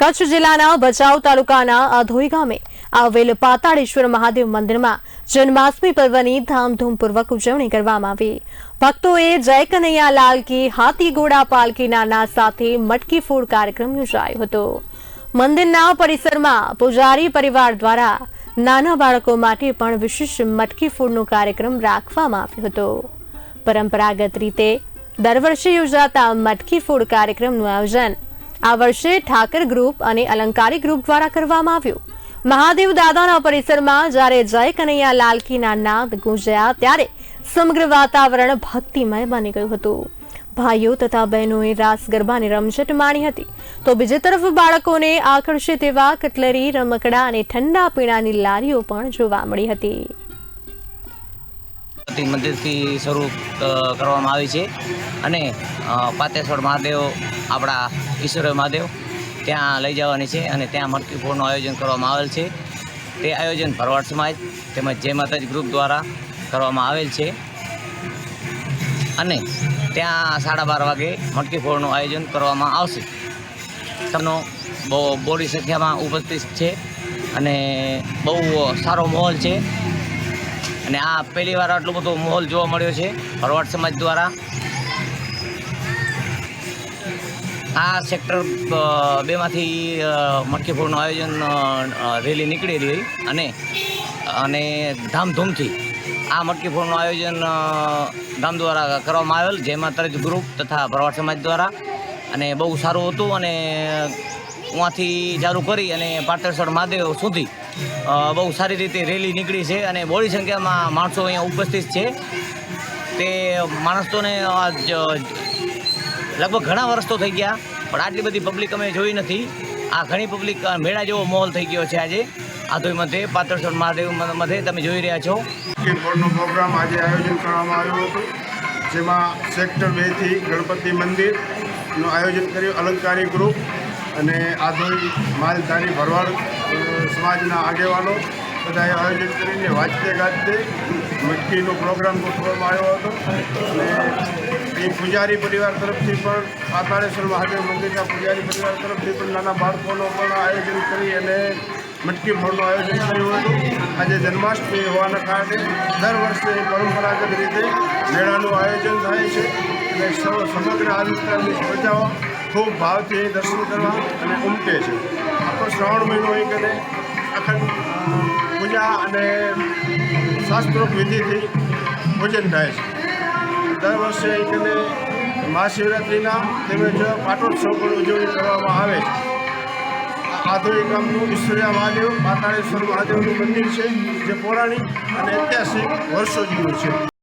કચ્છ જિલ્લાના ભચાઉ તાલુકાના અધોઈ ગામે આવેલ પાતાળેશ્વર મહાદેવ મંદિરમાં જન્માષ્ટમી પર્વની ધામધૂમપૂર્વક ઉજવણી કરવામાં આવી. ભક્તોએ જય કનૈયા લાલ કી હાથી ઘોડા પાલકી નાના સાથે મટકી ફોડ કાર્યક્રમ યોજાયો હતો. મંદિરના પરિસરમાં પૂજારી પરિવાર દ્વારા નાના બાળકો માટે પણ વિશેષ મટકી ફોડનો કાર્યક્રમ રાખવામાં આવ્યો હતો. પરંપરાગત રીતે દર વર્ષે યોજાતા મટકી ફોડ કાર્યક્રમનું આયોજન આ વર્ષે ઠાકર ગ્રુપ અને અલંકારી ગ્રુપ દ્વારા કરવામાં આવ્યું. મહાદેવ દાદાના પરિસરમાં જ્યારે જય કનૈયા લાલકીના નાદ ગુંજ્યા ત્યારે સમગ્ર વાતાવરણ ભક્તિમય બની ગયું હતું. ભાઈઓ તથા બહેનોએ રાસ ગરબાની રમઝટ માણી હતી. તો બીજી તરફ બાળકોને આકર્ષે તેવા કટલરી, રમકડા અને ઠંડા પીણાની લારીઓ પણ જોવા મળી હતી. મંદિરથી શરૂ કરવામાં આવી છે. અને પાતેશ્વર મહાદેવ આપણા ઈશ્વર મહાદેવ ત્યાં લઈ જવાની છે અને ત્યાં મટકી ફોડનું આયોજન કરવામાં આવેલ છે. તે આયોજન ભરવાડ સમાજ તેમજ જય માતાજી ગ્રુપ દ્વારા કરવામાં આવેલ છે. અને ત્યાં સાડા બાર વાગે મટકી ફોડનું આયોજન કરવામાં આવશે. તમને બહુ બોડી સંખ્યામાં ઉપસ્થિત છે અને બહુ સારો માહોલ છે. અને આ પહેલીવાર આટલો બધો માહોલ જોવા મળ્યો છે. ભરવાડ સમાજ દ્વારા આ સેક્ટર બેમાંથી મટકીફોડનું આયોજન રેલી નીકળી રહી અને અને ધામધૂમથી આ મટકીફોડનું આયોજન ગામ દ્વારા કરવામાં આવેલ, જેમાં તરજ ગ્રુપ તથા ભરવાડ સમાજ દ્વારા અને બહુ સારું હતું અને ઉहाँથી ચાલુ કરી અને પાટણસર મહાદેવ સુધી બહુ સારી રીતે રેલી નીકળી છે અને બોડી સંખ્યામાં માણસો અહીંયા ઉપસ્થિત છે. તે માણસોને આ લગભગ ઘણા વર્ષ તો થઈ ગયા, પણ આટલી બધી પબ્લિક અમે જોઈ નથી. આ ઘણી પબ્લિક મેળા જેવો માહોલ થઈ ગયો છે આજે. આધોઈ મધ્યે પાતળેશ્વર મહાદેવ મધ્યે તમે જોઈ રહ્યા છો. પ્રોગ્રામ આજે આયોજન કરવામાં આવ્યું હતું, જેમાં સેક્ટર બેથી ગણપતિ મંદિરનું આયોજન કર્યું, અલંકારી ગ્રુપ અને આધોઈ માલધારી ભરવાડ સમાજના આગેવાનો બધાએ આયોજન કરીને વાંચતે ગાજતે મટકીનો પ્રોગ્રામ ગોઠવવામાં આવ્યો હતો. અને એ પૂજારી પરિવાર તરફથી પણ પાતાળેશ્વર મહાદેવ મંદિરના પૂજારી પરિવાર તરફથી પણ નાના બાળકોનો પણ આયોજન કરી અને મટકી ફોડનું આયોજન કર્યું હતું. આજે જન્માષ્ટમી હોવાના કારણે દર વર્ષે પરંપરાગત રીતે મેળાનું આયોજન થાય છે. અને સૌ સમગ્ર આ વિસ્તારની પ્રજાઓ ખૂબ ભાવથી દર્શન કરવા અને ઉમટે છે. આખો શ્રાવણ મહિનો અહીં અને અખંડ પૂજા અને શાસ્ત્રોક વિધિથી પૂજન થાય છે. દર વર્ષે એકને કને મહાશિવરાત્રિના તેમજ પાટોત્સવ પણ ઉજવણી કરવામાં આવે છે. આધુનિક ગામનું ઈશ્વરિયા મહાદેવ, પાતાળેશ્વર મહાદેવનું મંદિર છે, જે પૌરાણિક અને ઐતિહાસિક વર્ષો જૂનું છે.